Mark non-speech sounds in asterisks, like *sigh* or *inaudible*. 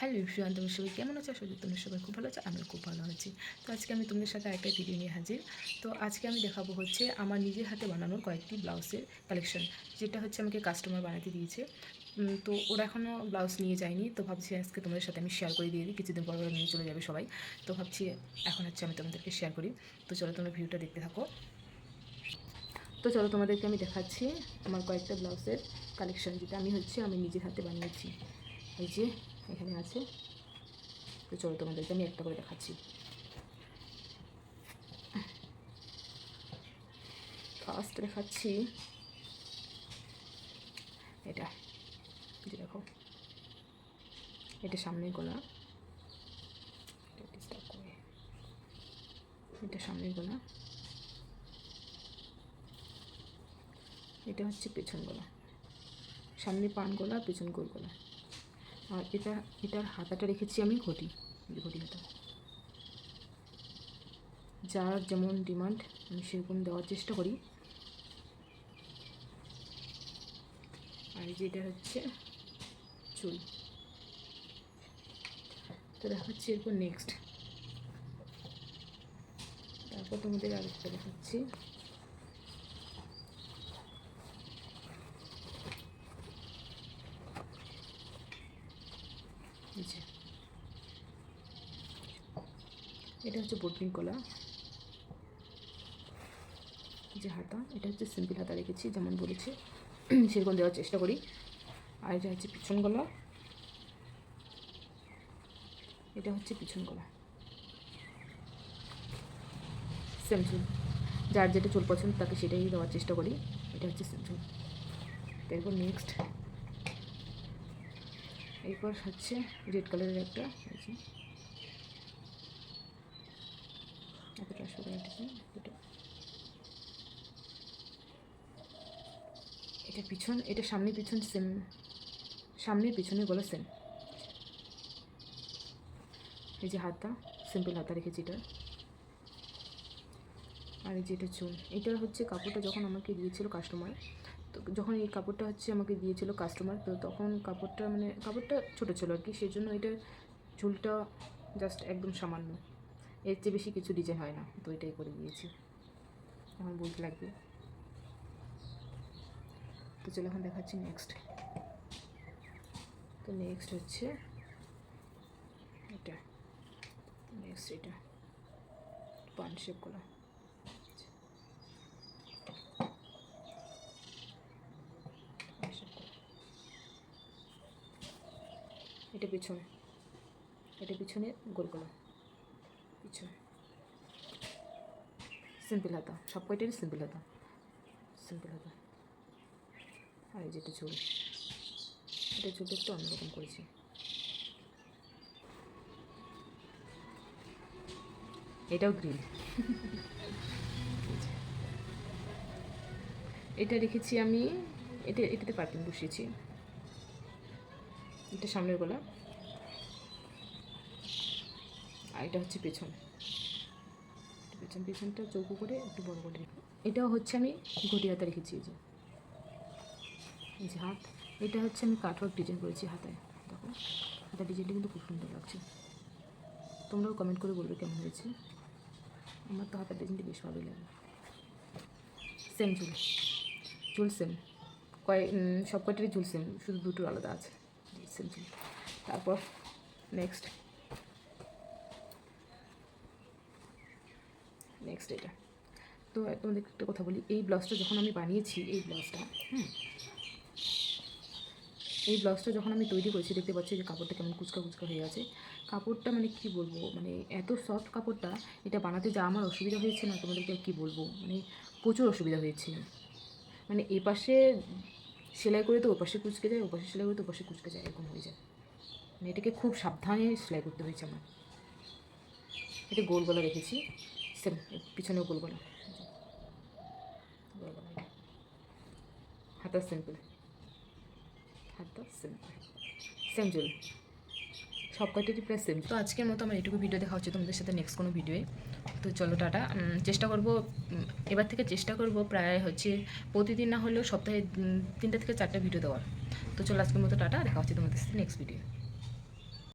Hello everyone তুমি সবাই কেমন আছো? আসলে তুমি সবাই খুব ভালো আছো, আমিও খুব ভালো আছি। তো আজকে আমি তোমাদের সাথে একটা ভিডিও নিয়ে হাজির। তো আজকে আমি দেখাবো হচ্ছে আমার নিজের হাতে বানানোর কয়েকটি ব্লাউজের কালেকশন যেটা হচ্ছে আমাকে কাস্টমার বানাতে দিয়েছে। তো ওরা এখনও ব্লাউজ নিয়ে যায়নি, তো ভাবছি আজকে তোমাদের সাথে আমি শেয়ার করে দিয়ে দিই। কিছুদিন পর নিয়ে চলে যাবে সবাই। তো ভাবছি এখন হচ্ছে আমি তোমাদেরকে শেয়ার করি। তো চলো তোমরা ভিডিওটা দেখতে থাকো। তো চলো তোমাদেরকে আমি দেখাচ্ছি আমার কয়েকটা ব্লাউজের কালেকশন যেটা আমি হচ্ছে আমি নিজের হাতে বানিয়েছি। এই যে এখানে আছে। তো চলো তোমাদেরকে আমি একটা করে দেখাচ্ছি। ফার্স্ট দেখাচ্ছি। এটা দেখো। এটা সামনের গলা। এটা সামনের গলা। এটা হচ্ছে পেছন গলা। সামনে পান গোলা, পেছন গোল গলা। আর এটা, এটার হাতাটা রেখেছি আমি ঘটি ঘটি হাতা। যার যেমন ডিমান্ড আমি সেরকম দেওয়ার চেষ্টা করি। আর যেটা হচ্ছে চুল। তো দেখা হচ্ছে এরপর নেক্সট তারপর তোমাদের আরেকটা দেখাচ্ছি এই যে এটা হচ্ছে বোটনিং কলা যে হাতা, এটা হচ্ছে সিম্পল হাতা রেখেছি, যেমন বলেছি। *clears throat* সেরকম দেওয়ার চেষ্টা করি। আর এটা হচ্ছে পিছন গলা এটা হচ্ছে পিছন গলা সেম যার যেটা চুল পছন্দ, তাকে সেটাই দেওয়ার চেষ্টা করি। এটা হচ্ছে সেম এরপর নেক্সট এরপর হচ্ছে রেড কালারের একটা। যে এতটা আসলে এটা পিছন, এটা সামনে পিছন সেম সামনে পিছনে গলা সেম এই যে হাতটা সিম্পল হাতা রেখেছি এটা। আর এই যে এটা চুল, এটা হচ্ছে কাপড়টা যখন আমাকে দিয়েছিল কাস্টমার তো যখন এই কাপড়টা হচ্ছে আমাকে দিয়েছিল কাস্টমার তো তখন কাপড়টা মানে কাপড়টা ছোটো ছিল আর কি সেই জন্য এটার চুলটা জাস্ট একদম সামান্য। এর চেয়ে বেশি কিছু ডিজাইন হয় না, তো এটাই করে দিয়েছি। এখন বলতে লাগবে। তো চলো এখন দেখাচ্ছি নেক্সট তো নেক্সট হচ্ছে এটা। নেক্সট এটা। পান করা। এটা পিছনে। এটা পিছনে গোল গলা পিছনে সিম্পল হাতা, সব কয়টারই সিম্পল হাতা? সিম্পল হাতা। আর এই যেটা চুল এটা চুলটা একটু অন্যরকম করেছি। এটাও গ্রিন এটা রেখেছি আমি, এটা, এটাতে পার্কিং বসিয়েছি। এটা সামনের গলা। আর এটা হচ্ছে পেছন। পেছন, পেছনটা চৌকো করে একটু বড় করে। এটাও হচ্ছে আমি ঘটি হাতে রেখেছি যে। এই যে হাত। এটা হচ্ছে আমি কাটওয়ার্ক ডিজাইন করেছি হাতায়। দেখো, হাতার ডিজাইনটা কিন্তু খুব সুন্দর লাগছে। তোমরাও কমেন্ট করে বলবে কেমন হয়েছে। আমার তো হাতার ডিজাইনটা বেশ ভালোই লাগে। সেম চুল। চুল সেম কয় সব কয়টারই চুল সেম শুধু দুটোর আলাদা আছে। সেম চুল। তারপর নেক্সট নেক্সট এটা। তো তোমাদের একটা কথা বলি, এই ব্লাউজটা যখন আমি বানিয়েছি, এই ব্লাউজটা, হুম, এই ব্লাউজটা যখন আমি তৈরি করেছি, দেখতে পাচ্ছি যে কাপড়টা কেমন কুচকা কুচকা হয়ে আছে। কাপড়টা মানে কি বলব মানে এত সফট কাপড়টা, এটা বানাতে যা আমার অসুবিধা হয়েছে না, তোমাদেরকে কি বলব মানে প্রচুর অসুবিধা হয়েছে। মানে এ পাশে সেলাই করে তো ও পাশে কুচকে যায়, ও পাশে সেলাই করে তো ও পাশে কুচকে যায়, এরকম হয়ে যায়। মানে এটাকে খুব সাবধানে সেলাই করতে হয়েছে আমার। এটা গোল গলা রেখেছি। সেম পিছনেও গলা এটা। হাতা সিম্পল হাতা সিম্পল সেম চুল সব কয়টারই প্রায় সেম তো আজকের মতো আমার এটুকু ভিডিও দেখা হচ্ছে তোমাদের সাথে নেক্সট কোনো ভিডিওয়ে তো চলো টাটা। চেষ্টা করব এবার থেকে চেষ্টা করব প্রায় হচ্ছে প্রতিদিন না হলেও সপ্তাহে তিনটা থেকে চারটা ভিডিও দেওয়ার। তো চলো আজকের মতো টাটা। দেখা হচ্ছে তোমাদের সাথে নেক্সট ভিডিও